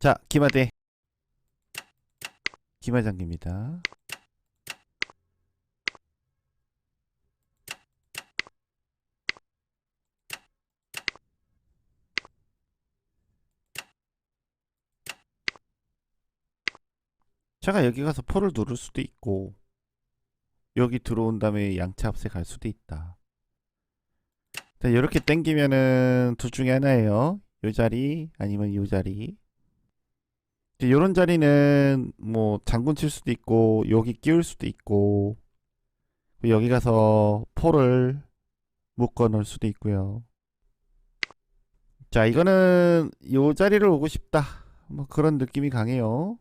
자, 기마대. 기마장기입니다. 제가 여기 가서 포를 누를 수도 있고 여기 들어온 다음에 양차 앞에 갈 수도 있다. 자, 이렇게 땡기면은 둘 중에 하나예요. 요 자리 아니면 요 자리. 이제 요런 자리는 뭐 장군 칠 수도 있고 여기 끼울 수도 있고 여기 가서 포를 묶어 놓을 수도 있고요. 자, 이거는 요 자리를 오고 싶다. 뭐 그런 느낌이 강해요.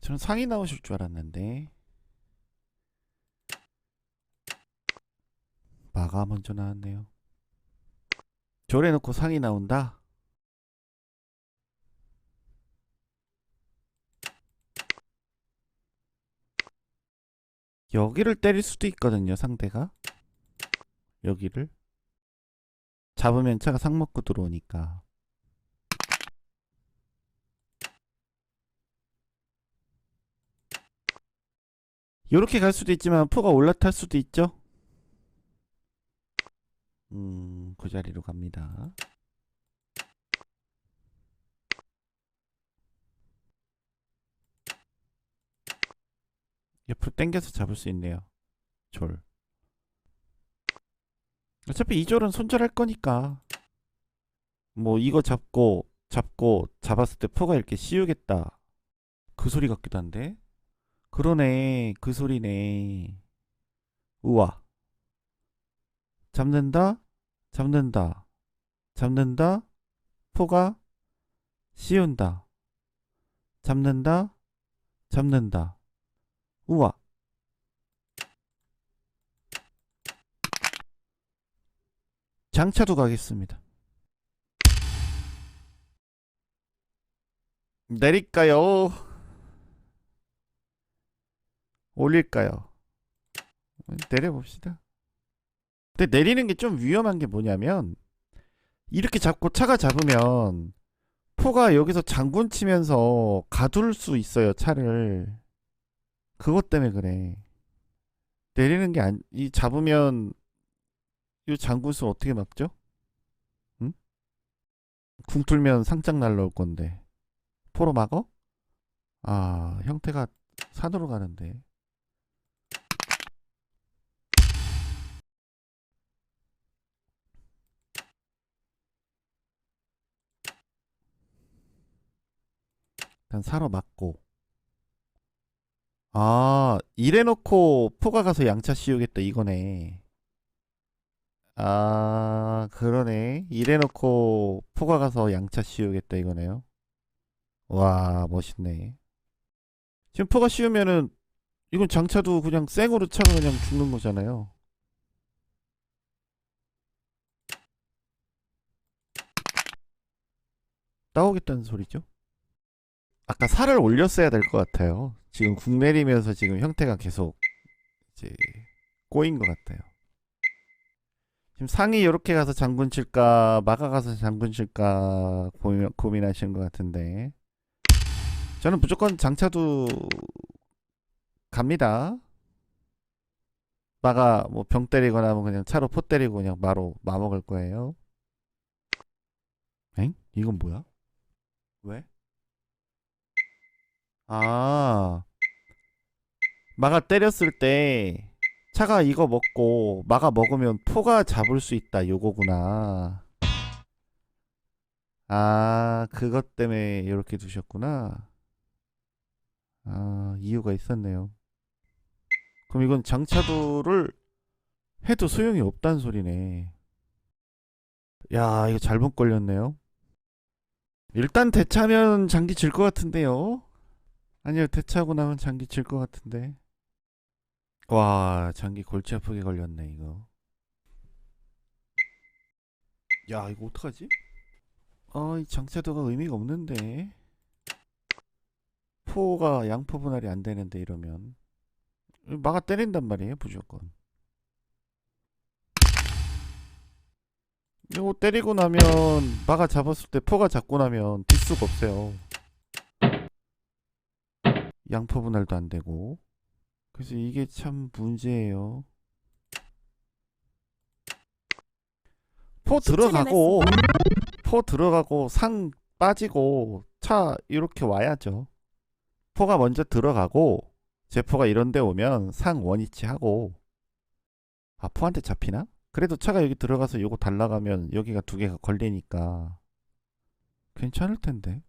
저는 상이 나오실 줄 알았는데 마가 먼저 나왔네요. 절에 놓고 상이 나온다. 여기를 때릴 수도 있거든요, 상대가. 여기를. 잡으면 차가 상 먹고 들어오니까. 요렇게 갈 수도 있지만 포가 올라탈 수도 있죠. 음, 그 자리로 갑니다. 옆으로 당겨서 잡을 수 있네요. 졸. 어차피 이 졸은 손절할 거니까. 뭐 이거 잡고 잡고 잡았을 때 포가 이렇게 씌우겠다. 그 소리 같기도 한데. 그러네. 그 소리네. 우와. 잡는다. 잡는다. 잡는다. 포가 씌운다. 잡는다. 잡는다. 우와. 장차도 가겠습니다. 내릴까요? 올릴까요? 내려봅시다. 근데 내리는 게 좀 위험한 게 뭐냐면 이렇게 잡고 차가 잡으면 포가 여기서 장군 치면서 가둘 수 있어요 차를 그것 때문에 그래 내리는 게 안 이 잡으면 이 장군수 어떻게 막죠? 응? 궁 뚫면 상장 날라올 건데 포로 막어? 아 형태가 산으로 가는데 일단 사러 맞고. 아 이래놓고 포가 가서 양차 씌우겠다 이거네. 아 그러네. 이래놓고 포가 가서 양차 씌우겠다 이거네요. 와 멋있네. 지금 포가 씌우면은 이건 장차도 그냥 생으로 차가 그냥 죽는 거잖아요. 나오겠다는 소리죠 아까 살을 올렸어야 될 것 같아요. 지금 국 내리면서 지금 형태가 계속 이제 꼬인 것 같아요. 지금 상이 이렇게 가서 장군 칠까 마가 가서 장군 칠까 고민, 고민하시는 것 같은데 저는 무조건 장차도 갑니다. 마가 뭐 병 때리거나 하면 그냥 차로 포 때리고 그냥 마로 마 먹을 거예요. 엥? 이건 뭐야? 왜? 아, 마가 때렸을 때 차가 이거 먹고 마가 먹으면 포가 잡을 수 있다 요거구나. 아, 그것 때문에 이렇게 두셨구나. 아, 이유가 있었네요. 그럼 이건 장차도를 해도 소용이 없다는 소리네. 야, 이거 잘못 걸렸네요. 일단 대차면 장기 질 것 같은데요. 아니요, 대차하고 나면 장기 질 것 같은데. 와, 장기 골치 아프게 걸렸네, 이거. 야, 이거 어떡하지? 아, 이 장차도가 의미가 없는데. 포가 양포 분할이 안 되는데, 이러면. 마가 때린단 말이에요, 무조건. 이거 때리고 나면 마가 잡았을 때 포가 잡고 나면 뛸 수가 없어요. 양포 분할도 안 되고. 그래서 이게 참 문제예요. 포 10초 들어가고 포 들어가고 상 빠지고 차 이렇게 와야죠. 포가 먼저 들어가고 제포가 이런 데 오면 상 원위치 하고 아 포한테 잡히나? 그래도 차가 여기 들어가서 요거 달라가면 여기가 두 개가 걸리니까 괜찮을 텐데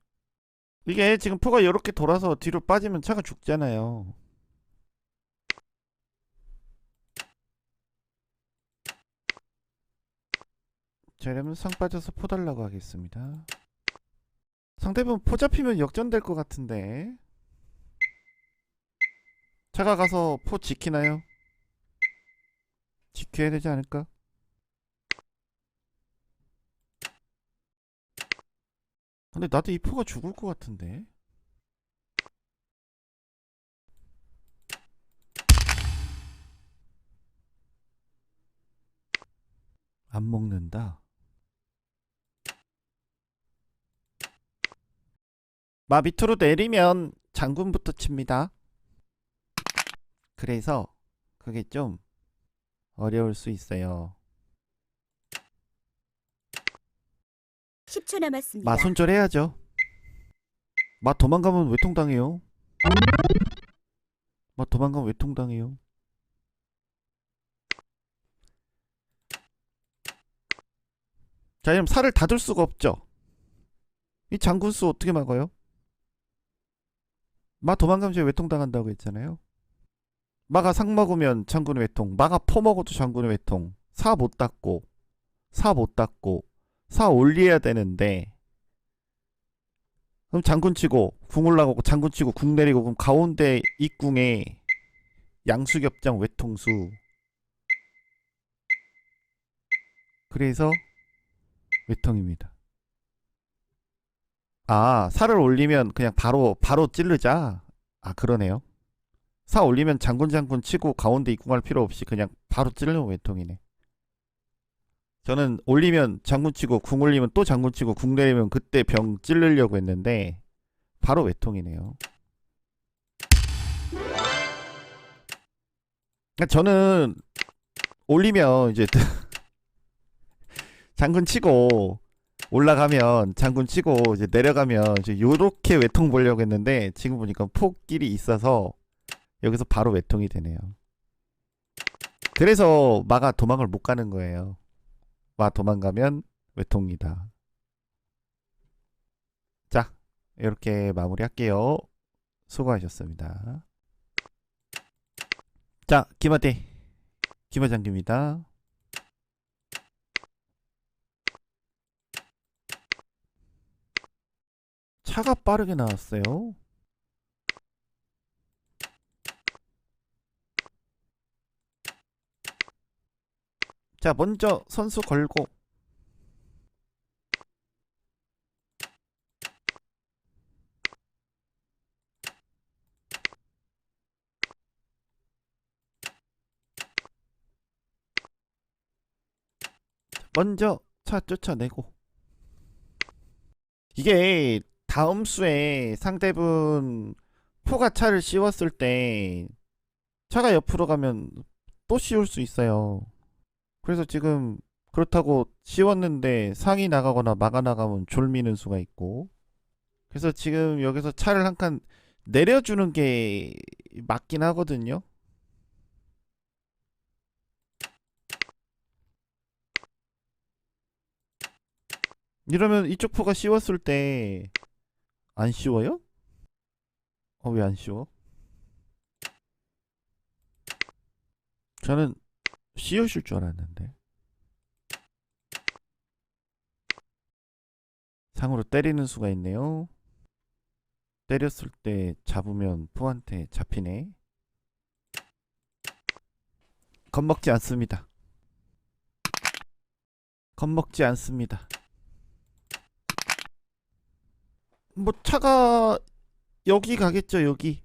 이게 지금 포가 이렇게 돌아서 뒤로 빠지면 차가 죽잖아요 자 이러면 상 빠져서 포 달라고 하겠습니다 상대분 포 잡히면 역전될 것 같은데 차가 가서 포 지키나요? 지켜야 되지 않을까? 근데 나도 이 포가 죽을 것 같은데. 안 먹는다? 마 밑으로 내리면 장군부터 칩니다. 그래서 그게 좀 어려울 수 있어요 10초 남았습니다. 마 손절해야죠. 마 도망가면 외통당해요. 마 도망가면 외통당해요. 자, 그럼 살을 닫을 수가 없죠. 이 장군수 어떻게 막아요? 마 도망가면 이제 외통당한다고 했잖아요. 마가 상 먹으면 장군 외통, 마가 포 먹어도 장군 외통. 사못 닫고, 사못 닫고, 사 올려야 되는데 그럼 장군 치고 궁 올라가고 장군 치고 궁 내리고 그럼 가운데 입궁에 양수겹장 외통수 그래서 외통입니다. 아 살을 올리면 그냥 바로 바로 찌르자. 아 그러네요. 사 올리면 장군 장군 치고 가운데 입궁할 필요 없이 그냥 바로 찌르는 외통이네. 저는 올리면 장군 치고 궁 올리면 또 장군 치고 궁 내리면 그때 병 찌르려고 했는데 바로 외통이네요. 그러니까 저는 올리면 이제 장군 치고 올라가면 장군 치고 이제 내려가면 이제 요렇게 외통 보려고 했는데 지금 보니까 폭길이 있어서 여기서 바로 외통이 되네요. 그래서 마가 도망을 못 가는 거예요. 마 도망가면 외통이다. 자, 이렇게 마무리할게요. 수고하셨습니다. 자, 김하대 김하장입니다. 차가 빠르게 나왔어요. 자, 먼저 선수 걸고 먼저 차 쫓아내고 이게 다음 수에 상대분 포가 차를 씌웠을 때 차가 옆으로 가면 또 씌울 수 있어요. 그래서 지금 그렇다고 씌웠는데 상이 나가거나 마가 나가면 졸미는 수가 있고 그래서 지금 여기서 차를 한 칸 내려주는 게 맞긴 하거든요. 이러면 이쪽 포가 씌웠을 때 안 씌워요? 어, 왜 안 씌워? 저는 씌우실 줄 알았는데. 상으로 때리는 수가 있네요. 때렸을 때 잡으면 포한테 잡히네. 겁먹지 않습니다. 겁먹지 않습니다. 뭐 차가 여기 가겠죠, 여기.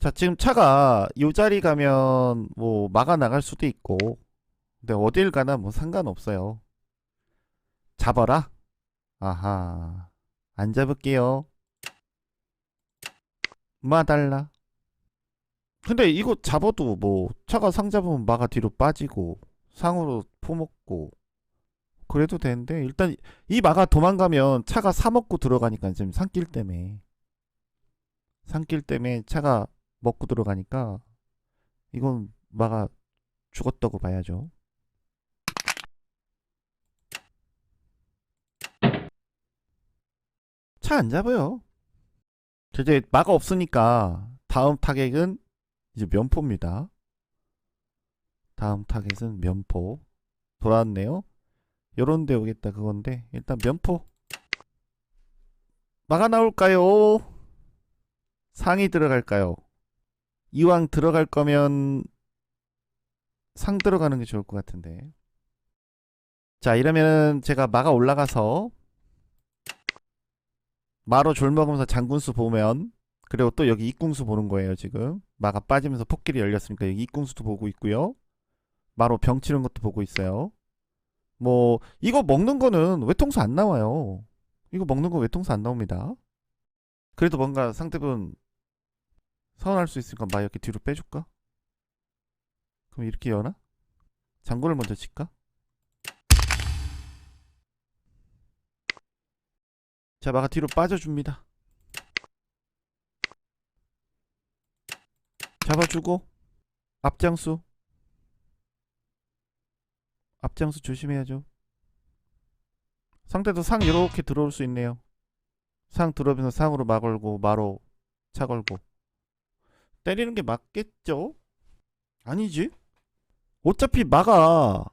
자, 지금 차가 요 자리 가면 뭐 막아 나갈 수도 있고 근데 어딜 가나 뭐 상관없어요. 잡아라? 아하. 안 잡을게요. 마달라. 근데 이거 잡아도 뭐 차가 상 잡으면 마가 뒤로 빠지고 상으로 포먹고 그래도 되는데 일단 이 마가 도망가면 차가 사 먹고 들어가니까 지금 산길 때문에 산길 때문에 차가 먹고 들어가니까 이건 마가 죽었다고 봐야죠. 차 안 잡아요. 이제 마가 없으니까 다음 타겟은 이제 면포입니다. 다음 타겟은 면포. 돌아왔네요. 요런 데 오겠다 그건데 일단 면포. 마가 나올까요? 상이 들어갈까요? 이왕 들어갈 거면 상 들어가는 게 좋을 것 같은데. 자, 이러면은 제가 마가 올라가서 마로 졸 먹으면서 장군수 보면 그리고 또 여기 입궁수 보는 거예요, 지금. 마가 빠지면서 폭길이 열렸으니까 여기 입궁수도 보고 있고요. 마로 병 치는 것도 보고 있어요. 뭐 이거 먹는 거는 외통수 안 나와요. 이거 먹는 거 외통수 안 나옵니다. 그래도 뭔가 상대분 서운할 수 있으니까 마 이렇게 뒤로 빼줄까? 그럼 이렇게 여나? 장군을 먼저 칠까? 자, 마가 뒤로 빠져줍니다. 잡아주고 앞장수 앞장수 조심해야죠. 상대도 상 이렇게 들어올 수 있네요. 상 들어오면서 상으로 마 걸고 마로 차 걸고 때리는 게 맞겠죠? 아니지? 어차피 마가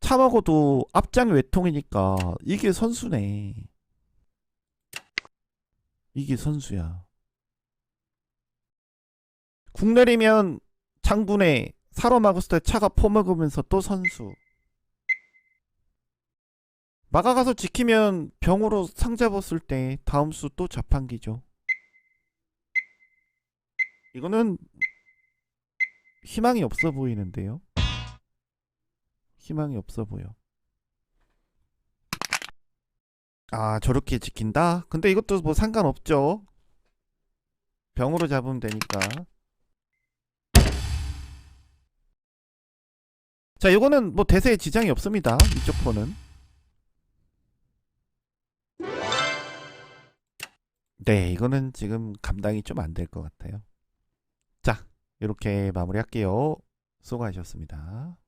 차 먹어도 앞장이 외통이니까 이게 선수네. 이게 선수야. 궁 내리면 장군에 사로 막았을 때 차가 퍼먹으면서 또 선수. 막아가서 지키면 병으로 상 잡았을 때 다음 수 또 자판기죠. 이거는 희망이 없어 보이는데요. 희망이 없어 보여. 아, 저렇게 지킨다? 근데 이것도 뭐 상관없죠. 병으로 잡으면 되니까. 자, 이거는 뭐 대세에 지장이 없습니다. 이쪽 포는. 네, 이거는 지금 감당이 좀 안 될 것 같아요. 자, 이렇게 마무리할게요. 수고하셨습니다.